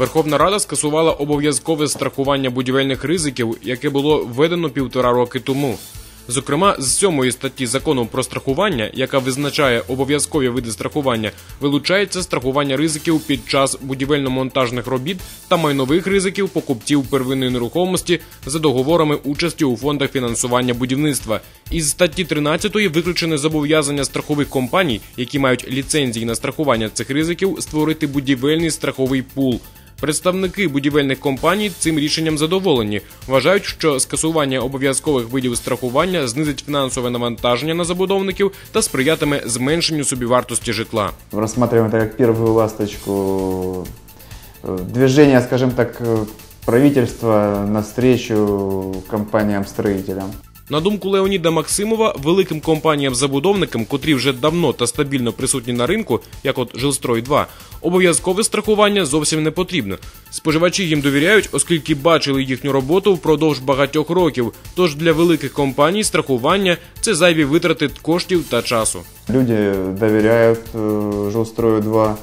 Верховна Рада скасувала обов'язкове страхування будівельних ризиків, яке було введено півтора роки тому. Зокрема, з сьомої статті закону про страхування, яка визначає обов'язкові види страхування, вилучається страхування ризиків під час будівельно-монтажних робіт та майнових ризиків покупців первинної нерухомості за договорами участі у фондах фінансування будівництва. Із статті 13 виключене зобов'язання страхових компаній, які мають ліцензії на страхування цих ризиків, створити будівельний страховий пул. Представники будівельних компаній цим рішенням задоволені. Вважають, що скасування обов'язкових видів страхування знизить фінансове навантаження на забудовників та сприятиме зменшенню собівартості житла. Рассматриваем это как первую ласточку э, движения, скажем так, э, правительства навстречу компаниям-строителям. На думку Леоніда Максимова, великим компаніям-забудовникам, котрі вже давно та стабільно присутні на ринку, як от Жилстрой 2 обов'язкове страхування зовсім не потрібно. Споживачі їм довіряють, оскільки бачили їхню роботу впродовж багатьох років. Тож для великих компаній страхування це зайві витрати коштів та часу. Люди доверяют э, Жилстрою 2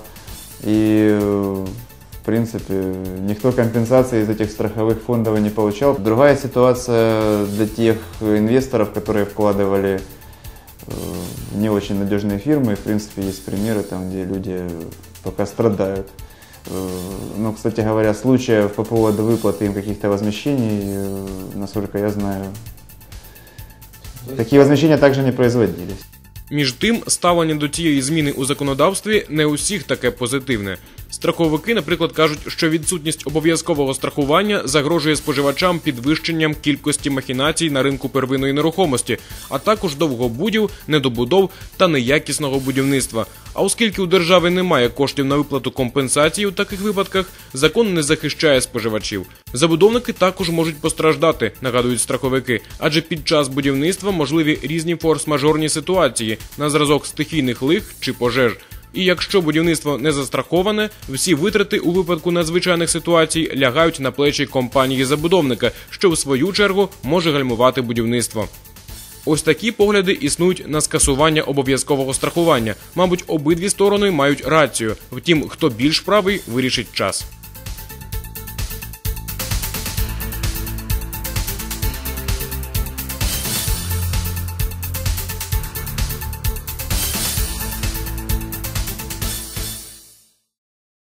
и, э, в принципе, никто компенсации из этих страховых фондов не получал. Другая ситуация для тех инвесторов, которые вкладывали э, в не очень надежные фирмы. В принципе, есть примеры, там, где люди пока страдают. Э, Ну, кстати говоря, случаев по поводу выплаты им каких-то возмещений, э, насколько я знаю, такие возмещения также не производились. Між тим, ставлення до цієї зміни у законодавстві не усіх таке позитивне. Страховики, наприклад, кажуть, що відсутність обов'язкового страхування загрожує споживачам підвищенням кількості махінацій на ринку первинної нерухомості, а також довгобудів, недобудов та неякісного будівництва. А оскільки у держави немає коштів на виплату компенсації у таких випадках, закон не захищає споживачів. Забудовники також можуть постраждати, нагадують страховики, адже під час будівництва можливі різні форс-мажорні ситуації на зразок стихійних лих чи пожеж. І якщо будівництво не застраховане, всі витрати у випадку надзвичайних ситуацій лягають на плечі компанії забудовника, що в свою чергу може гальмувати будівництво. Ось такі погляди існують на скасування обов'язкового страхування. Мабуть, обидві сторони мають рацію. Втім, хто більш правий, вирішить час.